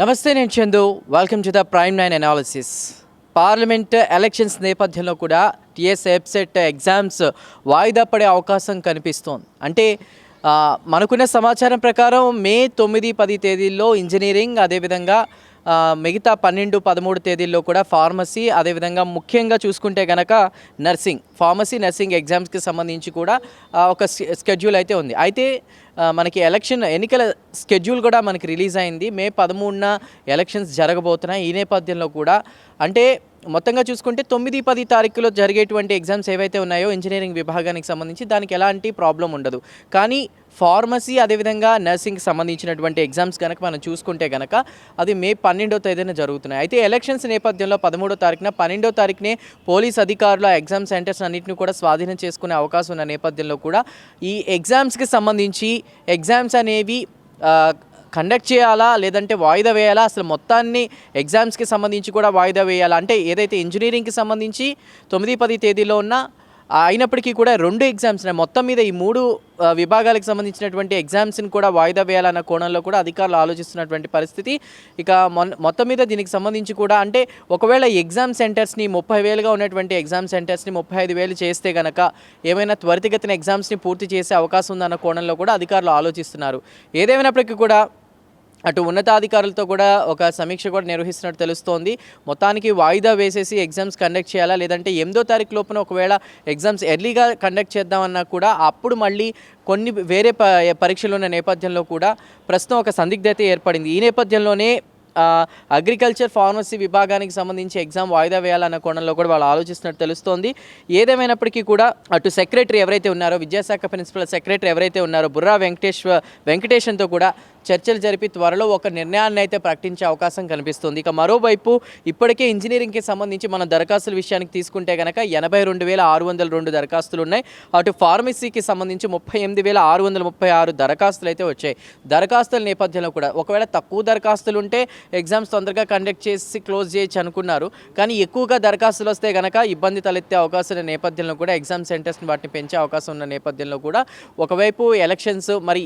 నమస్తే నేను Chandu. Welcome to the prime nine analysis parliament elections నేపథ్యంలో కూడా టీఎస్ వెబ్సైట్ ఎగ్జామ్స్ వాయిదా పడే అవకాశం కనిపిస్తోంది. అంటే మనకున్న సమాచారం ప్రకారం మే తొమ్మిది పది తేదీల్లో ఇంజనీరింగ్ అదేవిధంగా మిగతా పన్నెండు పదమూడు తేదీల్లో కూడా ఫార్మసీ అదేవిధంగా ముఖ్యంగా చూసుకుంటే కనుక నర్సింగ్ ఫార్మసీ నర్సింగ్ ఎగ్జామ్స్కి సంబంధించి కూడా ఒక స్కెడ్యూల్ అయితే ఉంది. అయితే మనకి ఎలక్షన్ ఎన్నికల స్కెడ్యూల్ కూడా మనకి రిలీజ్ అయింది. మే పదమూడున ఎలక్షన్స్ జరగబోతున్నాయి. ఈ నేపథ్యంలో కూడా అంటే మొత్తంగా చూసుకుంటే తొమ్మిది పది తారీఖులో జరిగేటువంటి ఎగ్జామ్స్ ఏవైతే ఉన్నాయో ఇంజనీరింగ్ విభాగానికి సంబంధించి దానికి ఎలాంటి ప్రాబ్లం ఉండదు. కానీ ఫార్మసీ అదేవిధంగా నర్సింగ్కి సంబంధించినటువంటి ఎగ్జామ్స్ కనుక మనం చూసుకుంటే కనుక అది మే పన్నెండో తేదీన జరుగుతున్నాయి. అయితే ఎలక్షన్స్ నేపథ్యంలో పదమూడో తారీఖున పన్నెండో తారీఖునే పోలీస్ అధికారులు ఆ ఎగ్జామ్ సెంటర్స్ అన్నింటిని కూడా స్వాధీనం చేసుకునే అవకాశం ఉన్న నేపథ్యంలో కూడా ఈ ఎగ్జామ్స్కి సంబంధించి ఎగ్జామ్స్ అనేవి కండక్ట్ చేయాలా? లేదంటే వాయిదా వేయాలా? అసలు మొత్తాన్ని ఎగ్జామ్స్కి సంబంధించి కూడా వాయిదా వేయాలా? అంటే ఏదైతే ఇంజనీరింగ్కి సంబంధించి తొమ్మిది పది తేదీలో ఉన్న అయినప్పటికీ కూడా రెండు ఎగ్జామ్స్ ఉన్నాయి. మొత్తం మీద ఈ మూడు విభాగాలకు సంబంధించినటువంటి ఎగ్జామ్స్ని కూడా వాయిదా వేయాలన్న కోణంలో కూడా అధికారులు ఆలోచిస్తున్నటువంటి పరిస్థితి ఇక మొత్తం మీద దీనికి సంబంధించి కూడా అంటే ఒకవేళ ఎగ్జామ్ సెంటర్స్ని ముప్పై వేలుగా ఉన్నటువంటి ఎగ్జామ్ సెంటర్స్ని ముప్పై ఐదు వేలు చేస్తే గనక ఏమైనా త్వరితగతిన ఎగ్జామ్స్ని పూర్తి చేసే అవకాశం ఉందన్న కోణంలో కూడా అధికారులు ఆలోచిస్తున్నారు ఏదేమైనప్పటికీ కూడా అటు ఉన్నతాధికారులతో కూడా ఒక సమీక్ష కూడా నిర్వహిస్తున్నట్టు తెలుస్తోంది. మొత్తానికి వాయిదా వేసేసి ఎగ్జామ్స్ కండక్ట్ చేయాలా? లేదంటే ఎనిమిదో తారీఖు లోపున ఒకవేళ ఎగ్జామ్స్ ఎర్లీగా కండక్ట్ చేద్దామన్నా కూడా అప్పుడు మళ్ళీ కొన్ని వేరే ప పరీక్షలు ఉన్న నేపథ్యంలో కూడా ప్రస్తుతం ఒక సందిగ్ధత ఏర్పడింది. ఈ నేపథ్యంలోనే అగ్రికల్చర్ ఫార్మసీ విభాగానికి సంబంధించి ఎగ్జామ్ వాయిదా వేయాలన్న కోణంలో కూడా వాళ్ళు ఆలోచిస్తున్నట్టు తెలుస్తోంది. ఏదేమైనప్పటికీ కూడా అటు సెక్రటరీ ఎవరైతే ఉన్నారో విద్యాశాఖ ప్రిన్సిపల్ సెక్రటరీ ఎవరైతే ఉన్నారో బుర్రా వెంకటేశ్వర వెంకటేషన్తో కూడా చర్చలు జరిపి త్వరలో ఒక నిర్ణయాన్ని అయితే ప్రకటించే అవకాశం కనిపిస్తుంది. ఇక మరోవైపు ఇప్పటికే ఇంజనీరింగ్కి సంబంధించి మన దరఖాస్తుల విషయానికి తీసుకుంటే కనుక ఎనభై రెండు వేల ఆరు వందల రెండు దరఖాస్తులు ఉన్నాయి అటు ఫార్మసీకి సంబంధించి ముప్పై ఎనిమిది వేల ఆరు వందల ముప్పై ఆరు దరఖాస్తులు అయితే వచ్చాయి. దరఖాస్తుల నేపథ్యంలో కూడా ఒకవేళ తక్కువ దరఖాస్తులు ఉంటే ఎగ్జామ్స్ తొందరగా కండక్ట్ చేసి క్లోజ్ చేయొచ్చు అనుకున్నారు. కానీ ఎక్కువగా దరఖాస్తులు వస్తే కనుక ఇబ్బంది తలెత్తే అవకాశం నేపథ్యంలో కూడా ఎగ్జామ్ సెంటర్స్ని వాటిని పెంచే అవకాశం ఉన్న నేపథ్యంలో కూడా ఒకవైపు ఎలక్షన్స్ మరి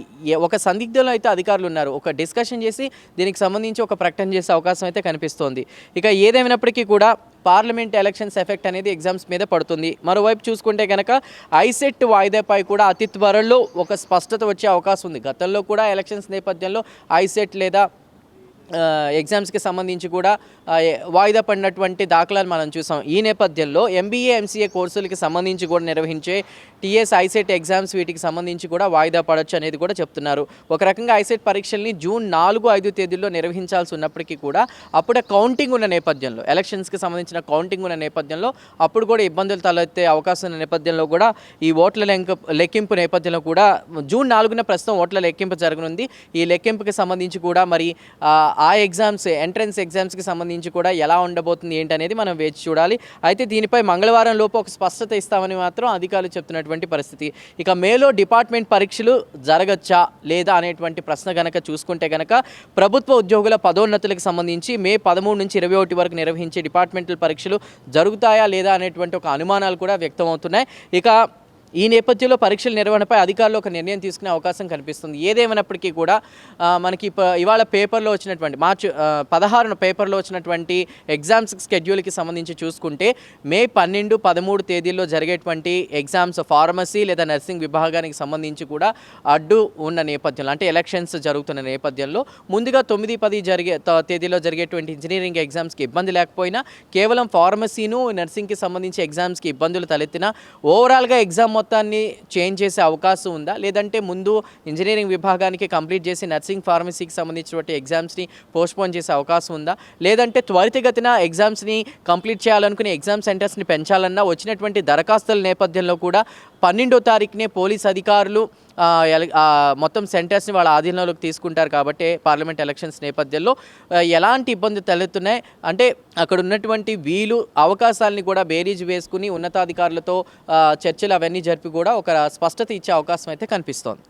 ఒక సందిగ్ధంలో అయితే అధికారులు ఉన్నారు. ఒక డిస్కషన్ చేసి దీనికి సంబంధించి ఒక ప్రకటన చేసే అవకాశం అయితే కనిపిస్తోంది. ఇక ఏదేమైనప్పటికీ కూడా పార్లమెంట్ ఎలక్షన్స్ ఎఫెక్ట్ అనేది ఎగ్జామ్స్ మీద పడుతుంది. మరోవైపు చూసుకుంటే కనుక ఐసెట్ వాయిదాపై కూడా అతి త్వరలో ఒక స్పష్టత వచ్చే అవకాశం ఉంది. గతంలో కూడా ఎలక్షన్స్ నేపథ్యంలో ఐసెట్ లేదా ఎగ్జామ్స్కి సంబంధించి కూడా వాయిదా పడినటువంటి దాఖలాలు మనం చూసాం. ఈ నేపథ్యంలో ఎంబీఏ ఎంసీఏ కోర్సులకి సంబంధించి కూడా నిర్వహించే టీఎస్ ఐసెట్ ఎగ్జామ్స్ వీటికి సంబంధించి కూడా వాయిదా పడవచ్చు అనేది కూడా చెప్తున్నారు. ఒక రకంగా ఐసెట్ పరీక్షల్ని జూన్ నాలుగు ఐదు తేదీల్లో నిర్వహించాల్సి ఉన్నప్పటికీ కూడా అప్పుడే కౌంటింగ్ ఉన్న నేపథ్యంలో ఎలక్షన్స్కి సంబంధించిన కౌంటింగ్ ఉన్న నేపథ్యంలో అప్పుడు కూడా ఇబ్బందులు తలెత్తే అవకాశం ఉన్న నేపథ్యంలో కూడా ఈ ఓట్ల లెంక లెక్కింపు నేపథ్యంలో కూడా జూన్ నాలుగున ప్రస్తుతం ఓట్ల లెక్కింపు జరగనుంది. ఈ లెక్కింపుకి సంబంధించి కూడా మరి ఆ, ఎగ్జామ్స్ ఎంట్రన్స్ ఎగ్జామ్స్కి సంబంధించి కూడా ఎలా ఉండబోతుంది ఏంటనేది మనం వేచి చూడాలి. అయితే దీనిపై మంగళవారం లోపు ఒక స్పష్టత ఇస్తామని మాత్రం అధికారులు చెప్తున్నటువంటి పరిస్థితి. ఇక మేలో డిపార్ట్మెంట్ పరీక్షలు జరగచ్చా లేదా అనేటువంటి ప్రశ్న గనక చూసుకుంటే గనక ప్రభుత్వ ఉద్యోగుల పదోన్నతులకు సంబంధించి మే పదమూడు నుంచి ఇరవై ఒకటి వరకు నిర్వహించే డిపార్ట్మెంటల్ పరీక్షలు జరుగుతాయా లేదా అనేటువంటి ఒక అనుమానాలు కూడా వ్యక్తమవుతున్నాయి. ఇక ఈ నేపథ్యంలో పరీక్షల నిర్వహణపై అధికారులు ఒక నిర్ణయం తీసుకునే అవకాశం కనిపిస్తుంది. ఏదేమైనప్పటికీ కూడా మనకి ఇవాళ పేపర్లో వచ్చినటువంటి మార్చి పదహారున పేపర్లో వచ్చినటువంటి ఎగ్జామ్స్ స్కెడ్యూల్కి సంబంధించి చూసుకుంటే మే పన్నెండు పదమూడు తేదీల్లో జరిగేటువంటి ఎగ్జామ్స్ ఫార్మసీ లేదా నర్సింగ్ విభాగానికి సంబంధించి కూడా అడ్డు ఉన్న నేపథ్యంలో అంటే ఎలక్షన్స్ జరుగుతున్న నేపథ్యంలో ముందుగా తొమ్మిది పది జరిగే త- తేదీలో జరిగేటువంటి ఇంజనీరింగ్ ఎగ్జామ్స్కి ఇబ్బంది లేకపోయినా కేవలం ఫార్మసీను నర్సింగ్కి సంబంధించి ఎగ్జామ్స్కి ఇబ్బందులు తలెత్తినా ఓవరాల్గా ఎగ్జామ్ మొత్తాన్ని చేంజ్ చేసే అవకాశం ఉందా? లేదంటే ముందు ఇంజనీరింగ్ విభాగానికి కంప్లీట్ చేసి నర్సింగ్ ఫార్మసీకి సంబంధించినటువంటి ఎగ్జామ్స్ని పోస్ట్పోన్ చేసే అవకాశం ఉందా? లేదంటే త్వరితగతిన ఎగ్జామ్స్ని కంప్లీట్ చేయాలనుకునే ఎగ్జామ్ సెంటర్స్ని పెంచాలన్నా వచ్చినటువంటి దరఖాస్తుల నేపథ్యంలో కూడా పన్నెండో తారీఖునే పోలీస్ అధికారులు మొత్తం సెంటర్స్ని వాళ్ళ ఆధీనంలోకి తీసుకుంటారు కాబట్టి పార్లమెంట్ ఎలక్షన్స్ నేపథ్యంలో. ఎలాంటి ఇబ్బంది తలెత్తున్నాయి? అంటే అక్కడ ఉన్నటువంటి వీలు అవకాశాలని కూడా బేరీజ్ వేసుకుని ఉన్నతాధికారులతో చర్చలు అవన్నీ జరిపి కూడా ఒక స్పష్టత ఇచ్చే అవకాశం అయితే కనిపిస్తోంది.